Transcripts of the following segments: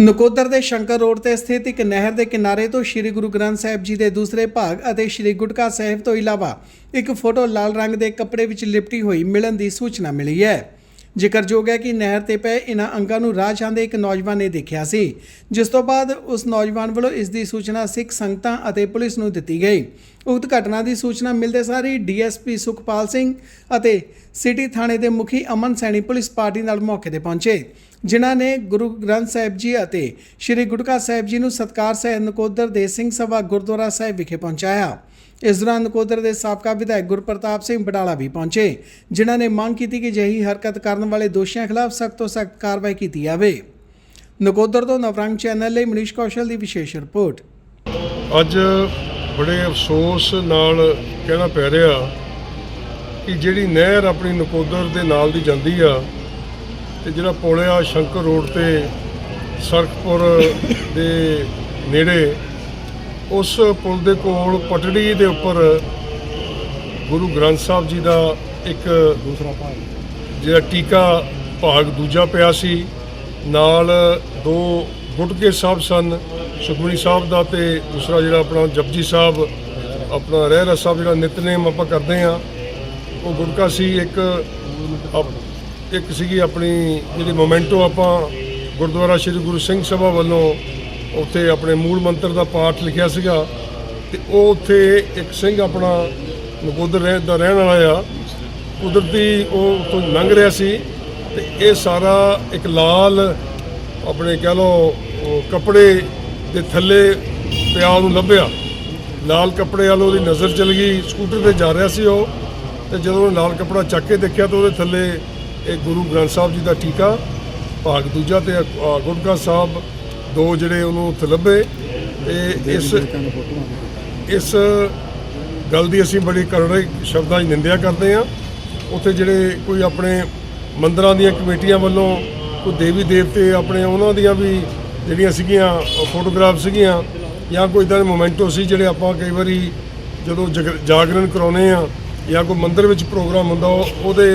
ਨਕੋਦਰ ਦੇ ਸ਼ੰਕਰ ਰੋਡ ਤੇ ਸਥਿਤ ਇੱਕ ਨਹਿਰ ਦੇ ਕਿਨਾਰੇ ਤੋਂ ਸ੍ਰੀ ਗੁਰੂ ਗ੍ਰੰਥ ਸਾਹਿਬ ਜੀ ਦੇ ਦੂਸਰੇ ਭਾਗ ਅਤੇ ਸ੍ਰੀ ਗੁਟਕਾ ਸਾਹਿਬ ਤੋਂ ਇਲਾਵਾ ਇੱਕ ਫੋਟੋ ਲਾਲ ਰੰਗ ਦੇ ਕੱਪੜੇ ਵਿੱਚ ਲਿਪਟੀ ਹੋਈ ਮਿਲਣ ਦੀ ਸੂਚਨਾ ਮਿਲੀ ਹੈ। ਜ਼ਿਕਰਯੋਗ ਹੈ ਕਿ ਨਹਿਰ ਤੇ ਪਏ ਇਨ੍ਹਾਂ ਅੰਗਾਂ ਨੂੰ ਰਾਹ ਜਾਂਦੇ ਇੱਕ ਨੌਜਵਾਨ ਨੇ ਦੇਖਿਆ ਸੀ, ਜਿਸ ਤੋਂ ਬਾਅਦ ਉਸ ਨੌਜਵਾਨ ਵੱਲੋਂ ਇਸ ਦੀ ਸੂਚਨਾ ਸਿੱਖ ਸੰਗਤਾਂ ਅਤੇ ਪੁਲਿਸ ਨੂੰ ਦਿੱਤੀ ਗਈ। ਉਕਤ ਘਟਨਾ ਦੀ ਸੂਚਨਾ ਮਿਲਦੇ ਸਾਰ ਹੀ ਡੀਐਸਪੀ ਸੁਖਪਾਲ ਸਿੰਘ ਅਤੇ ਸਿਟੀ ਥਾਣੇ ਦੇ ਮੁਖੀ ਅਮਨ ਸੈਣੀ ਪੁਲਿਸ ਪਾਰਟੀ ਨਾਲ ਮੌਕੇ ਤੇ ਪਹੁੰਚੇ, ਜਿਨ੍ਹਾਂ ਨੇ ਗੁਰੂ ਗ੍ਰੰਥ ਸਾਹਿਬ ਜੀ ਅਤੇ ਸ੍ਰੀ ਗੁਟਕਾ ਸਾਹਿਬ ਜੀ ਨੂੰ ਸਤਕਾਰ ਸਹਿਤ ਨਕੋਦਰ ਦੇ ਸਿੰਘ ਸਭਾ ਗੁਰਦੁਆਰਾ ਸਾਹਿਬ ਵਿਖੇ ਪਹੁੰਚਾਇਆ। ਇਸ ਦੌਰਾਨ ਨਕੋਦਰ ਦੇ ਸਾਬਕਾ ਵਿਧਾਇਕ ਗੁਰਪ੍ਰਤਾਪ ਸਿੰਘ ਬਟਾਲਾ ਵੀ ਪਹੁੰਚੇ, ਜਿਨ੍ਹਾਂ ਨੇ ਮੰਗ ਕੀਤੀ ਕਿ ਜਹੀ ਹਰਕਤ ਕਰਨ ਵਾਲੇ ਦੋਸ਼ੀਆਂ ਖਿਲਾਫ ਸਖਤ ਤੋਂ ਸਖਤ ਕਾਰਵਾਈ ਕੀਤੀ ਜਾਵੇ। ਨਕੋਦਰ ਤੋਂ ਨਵਰੰਗ ਚੈਨਲ ਲਈ ਮਨੀਸ਼ ਕੌਸ਼ਲ ਦੀ ਵਿਸ਼ੇਸ਼ ਰਿਪੋਰਟ। ਅੱਜ ਬੜੇ ਅਫਸੋਸ ਨਾਲ ਕਹਿਣਾ ਪੈ ਰਿਹਾ ਕਿ ਜਿਹੜੀ ਨਹਿਰ ਆਪਣੀ ਨਕੋਦਰ ਦੇ ਨਾਲ ਦੀ ਜਾਂਦੀ ਆ, ਤੇ ਜਿਹੜਾ ਪੁਲ ਆ ਸ਼ੰਕਰ ਰੋਡ ਤੇ ਸਰਕਪੁਰ ਦੇ ਨੇੜੇ ਉਸ ਪੁਲ ਦੇ ਕੋਲ ਪਟੜੀ ਦੇ ਉੱਪਰ ਗੁਰੂ ਗ੍ਰੰਥ ਸਾਹਿਬ ਜੀ ਦਾ ਇੱਕ ਦੂਸਰਾ ਭਾਗ। ਜਿਹੜਾ ਟੀਕਾ ਭਾਗ ਦੂਜਾ ਪਿਆ ਸੀ। ਨਾਲ ਦੋ ਗੁਟਕੇ ਸਾਹਿਬ ਸਨ ਸੁਖਮਨੀ ਸਾਹਿਬ ਦਾ ਤੇ ਦੂਸਰਾ ਜਿਹੜਾ ਆਪਣਾ ਜਪਜੀ ਸਾਹਿਬ ਆਪਣਾ ਰਹਿ ਰਸ ਸਾਹਿਬ ਜਿਹੜਾ ਨਿਤਨੇਮ ਆਪਾਂ ਕਰਦੇ ਆ ਉਹ ਗੁਟਕਾ ਸੀ ਇੱਕ ਇੱਕ ਸੀਗੀ ਆਪਣੀ ਜਿਹੜੀ ਮੋਮੈਂਟੋ ਆਪਾਂ ਗੁਰਦੁਆਰਾ ਸ੍ਰੀ ਗੁਰੂ ਸਿੰਘ ਸਭਾ ਵੱਲੋਂ ਉੱਥੇ ਆਪਣੇ ਮੂਲ ਮੰਤਰ ਦਾ ਪਾਠ ਲਿਖਿਆ ਸੀਗਾ ਤੇ ਉਹ ਉੱਥੇ ਇੱਕ ਸਿੰਘ ਆਪਣਾ ਨਕੋਦਰ ਰਹਿ ਦਾ ਰਹਿਣ ਵਾਲਾ ਆ। ਕੁਦਰਤੀ ਉਹ ਉੱਥੋਂ ਲੰਘ ਰਿਹਾ ਸੀ ਤੇ ਇਹ ਸਾਰਾ ਇੱਕ ਲਾਲ ਆਪਣੇ ਕਹਿ ਲਓ ਕੱਪੜੇ ਦੇ ਥੱਲੇ ਪਿਆ ਨੂੰ ਲੱਭਿਆ। ਲਾਲ ਕੱਪੜੇ ਵੱਲ ਉਹਦੀ ਨਜ਼ਰ ਚਲ ਗਈ ਸਕੂਟਰ ਤੇ ਜਾ ਰਿਹਾ ਸੀ ਉਹ ਤੇ ਜਦੋਂ ਉਹਨੇ ਲਾਲ ਕੱਪੜਾ ਚੱਕ ਕੇ ਦੇਖਿਆ ਤਾਂ ਉਹਦੇ ਥੱਲੇ ਇਹ ਗੁਰੂ ਗ੍ਰੰਥ ਸਾਹਿਬ ਜੀ ਦਾ ਟੀਕਾ ਭਾਗ ਦੂਜਾ ਤੇ ਅ, ਸਾਹਿਬ ਦੋ ਜਿਹੜੇ ਉਹਨੂੰ ਉੱਥੇ ਲੱਭੇ ਤੇ ਇਸ ਇਸ ਗੱਲ ਦੀ ਅਸੀਂ ਬੜੀ ਕਰੜੇ ਸ਼ਬਦਾਂ 'ਚ ਨਿੰਦਿਆ ਕਰਦੇ ਹਾਂ। ਉੱਥੇ ਜਿਹੜੇ ਕੋਈ ਆਪਣੇ ਮੰਦਰਾਂ ਦੀਆਂ ਕਮੇਟੀਆਂ ਵੱਲੋਂ ਕੋਈ ਦੇਵੀ ਦੇਵਤੇ ਆਪਣੇ ਉਹਨਾਂ ਦੀਆਂ ਵੀ ਜਿਹੜੀਆਂ ਸੀਗੀਆਂ ਫੋਟੋਗ੍ਰਾਫ ਸੀਗੀਆਂ ਜਾਂ ਕੋਈ ਇਦਾਂ ਦੇ ਮੋਮੈਂਟੋ ਸੀ ਜਿਹੜੇ ਆਪਾਂ ਕਈ ਵਾਰੀ ਜਦੋਂ ਜਗ- ਜਾਗਰਣ ਕਰਾਉਨੇ ਆ ਜਾਂ ਕੋਈ ਮੰਦਿਰ ਵਿੱਚ ਪ੍ਰੋਗਰਾਮ ਹੁੰਦਾ ਉਹ- ਉਹਦੇ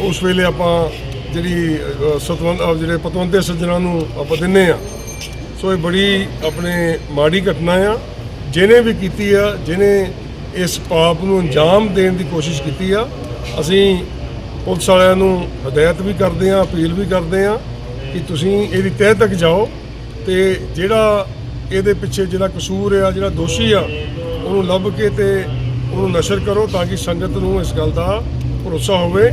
ਉਸ ਵੇਲੇ ਆਪਾਂ ਜਿਹੜੀ ਸਤਵੰਦ ਜਿਹੜੇ ਪਤਵੰਤੇ ਸੱਜਣਾ ਨੂੰ ਆਪਾਂ ਦਿੰਨੇ ਆ ਸੋ ਇਹ ਬੜੀ ਆਪਣੇ ਮਾੜੀ ਘਟਨਾ ਆ, ਜਿਹਨੇ ਵੀ ਕੀਤੀ ਆ, ਜਿਹਨੇ ਇਸ ਪਾਪ ਨੂੰ ਅੰਜਾਮ ਦੇਣ ਦੀ ਕੋਸ਼ਿਸ਼ ਕੀਤੀ ਆ, ਅਸੀਂ ਪੁਲਿਸ ਵਾਲਿਆਂ ਨੂੰ ਹਦਾਇਤ ਵੀ ਕਰਦੇ ਆ ਅਪੀਲ ਵੀ ਕਰਦੇ ਆ ਕਿ ਤੁਸੀਂ ਇਹਦੀ ਤਹਿ ਤੱਕ ਜਾਓ ਤੇ ਜਿਹੜਾ ਇਹਦੇ ਪਿੱਛੇ ਜਿਹੜਾ ਕਸੂਰ ਆ, ਜਿਹੜਾ ਦੋਸ਼ੀ ਆ, ਉਹਨੂੰ ਲੱਭ ਕੇ ਤੇ ਉਹਨੂੰ ਨਸ਼ਰ ਕਰੋ ਤਾਂ ਕਿ ਸੰਗਤ ਨੂੰ ਇਸ ਗੱਲ ਦਾ ਭਰੋਸਾ ਹੋਵੇ।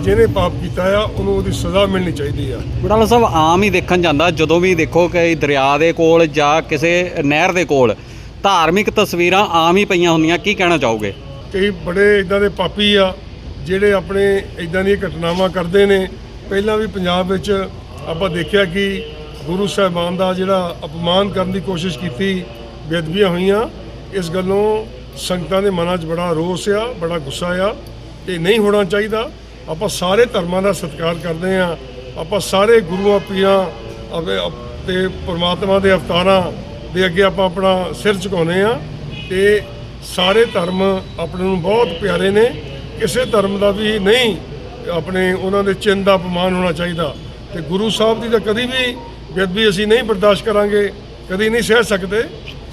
ਜਿਹਨੇ ਪਾਪ ਕੀਤਾ ਆ ਉਹਨੂੰ ਉਹਦੀ ਸਜ਼ਾ ਮਿਲਣੀ ਚਾਹੀਦੀ ਆ। ਬਟਾਲਾ ਸਾਹਿਬ ਆਮ ਹੀ ਦੇਖਣ ਜਾਂਦਾ ਜਦੋਂ ਵੀ ਦੇਖੋ ਕਿ ਦਰਿਆ ਦੇ ਕੋਲ ਜਾਂ ਕਿਸੇ ਨਹਿਰ ਦੇ ਕੋਲ ਧਾਰਮਿਕ ਤਸਵੀਰਾਂ ਆਮ ਹੀ ਪਈਆਂ ਹੁੰਦੀਆਂ ਕੀ ਕਹਿਣਾ ਚਾਹੋਗੇ? ਕਈ ਬੜੇ ਇਦਾਂ ਦੇ ਪਾਪੀ ਆ ਜਿਹੜੇ ਆਪਣੇ ਇਦਾਂ ਦੀਆਂ ਘਟਨਾਵਾਂ ਕਰਦੇ ਨੇ। ਪਹਿਲਾਂ ਵੀ ਪੰਜਾਬ ਵਿੱਚ ਆਪਾਂ ਦੇਖਿਆ ਕਿ ਗੁਰੂ ਸਾਹਿਬਾਨ ਦਾ ਜਿਹੜਾ ਅਪਮਾਨ ਕਰਨ ਦੀ ਕੋਸ਼ਿਸ਼ ਕੀਤੀ ਬੇਅਦਬੀਆਂ ਹੋਈਆਂ। ਇਸ ਗੱਲੋਂ ਸੰਗਤਾਂ ਦੇ ਮਨਾਂ 'ਚ ਬੜਾ ਰੋਸ ਆ ਬੜਾ ਗੁੱਸਾ ਆ ਤੇ ਨਹੀਂ ਹੋਣਾ ਚਾਹੀਦਾ। ਆਪਾਂ ਸਾਰੇ ਧਰਮਾਂ ਦਾ ਸਤਿਕਾਰ ਕਰਦੇ ਆ ਆਪਾਂ ਸਾਰੇ ਗੁਰੂਆਂ, ਪੀਰਾਂ ਆਪੇ ਤੇ ਪਰਮਾਤਮਾ ਦੇ ਅਵਤਾਰਾਂ ਦੇ ਅੱਗੇ ਆਪਾਂ ਆਪਣਾ ਸਿਰ ਝੁਕਾਉਂਦੇ ਆ ਤੇ ਸਾਰੇ ਧਰਮ ਆਪਣੇ ਨੂੰ ਬਹੁਤ ਪਿਆਰੇ ਨੇ। ਕਿਸੇ ਧਰਮ ਦਾ ਵੀ ਨਹੀਂ ਆਪਣੇ ਉਹਨਾਂ ਦੇ ਚਿੰਨ ਦਾ ਅਪਮਾਨ ਹੋਣਾ ਚਾਹੀਦਾ। ਤੇ ਗੁਰੂ ਸਾਹਿਬ ਦੀ ਤਾਂ ਕਦੀ ਵੀ ਬੇਅਦਬੀ ਅਸੀਂ ਨਹੀਂ ਬਰਦਾਸ਼ਤ ਕਰਾਂਗੇ, ਕਦੀ ਨਹੀਂ ਸਹਿ ਸਕਦੇ।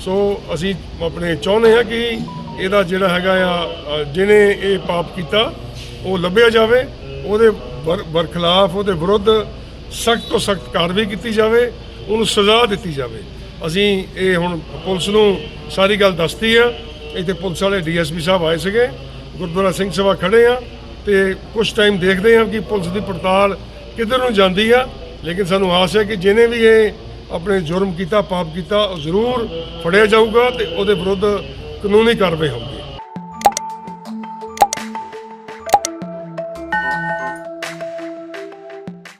ਸੋ ਅਸੀਂ ਆਪਣੇ ਚਾਹੁੰਦੇ ਹਾਂ ਕਿ ਇਹਦਾ ਜਿਹੜਾ ਹੈਗਾ ਆ ਜਿਹਨੇ ਇਹ ਪਾਪ ਕੀਤਾ ਉਹ ਲੱਭਿਆ ਜਾਵੇ, ਉਹਦੇ ਬਰ- ਬਰਖਲਾਫ ਉਹਦੇ ਵਿਰੁੱਧ ਸਖਤ ਤੋਂ ਸਖਤ ਕਾਰਵਾਈ ਕੀਤੀ ਜਾਵੇ, ਉਹਨੂੰ ਸਜ਼ਾ ਦਿੱਤੀ ਜਾਵੇ। ਅਸੀਂ ਇਹ ਹੁਣ ਪੁਲਿਸ ਨੂੰ ਸਾਰੀ ਗੱਲ ਦੱਸਤੀ ਆ। ਇੱਥੇ ਪੁਲਿਸ ਵਾਲੇ ਡੀਐਸਪੀ ਸਾਹਿਬ ਆਏ ਸੀਗੇ, ਗੁਰਦੁਆਰਾ ਸਿੰਘ ਸਭਾ ਖੜੇ ਆ ਤੇ ਕੁਝ ਟਾਈਮ ਦੇਖਦੇ ਆ ਕਿ ਪੁਲਿਸ ਦੀ ਪੜਤਾਲ ਕਿੱਧਰ ਨੂੰ ਜਾਂਦੀ ਆ। ਲੇਕਿਨ ਸਾਨੂੰ ਆਸ ਹੈ ਕਿ ਜਿਹਨੇ ਵੀ ਇਹ ਆਪਣੇ ਜੁਰਮ ਕੀਤਾ, ਪਾਪ ਕੀਤਾ, ਉਹ ਜ਼ਰੂਰ ਫੜਿਆ ਜਾਊਗਾ ਤੇ ਉਹਦੇ ਵਿਰੁੱਧ ਕਾਨੂੰਨੀ ਕਾਰਵਾਈ ਹੋਊਗੀ।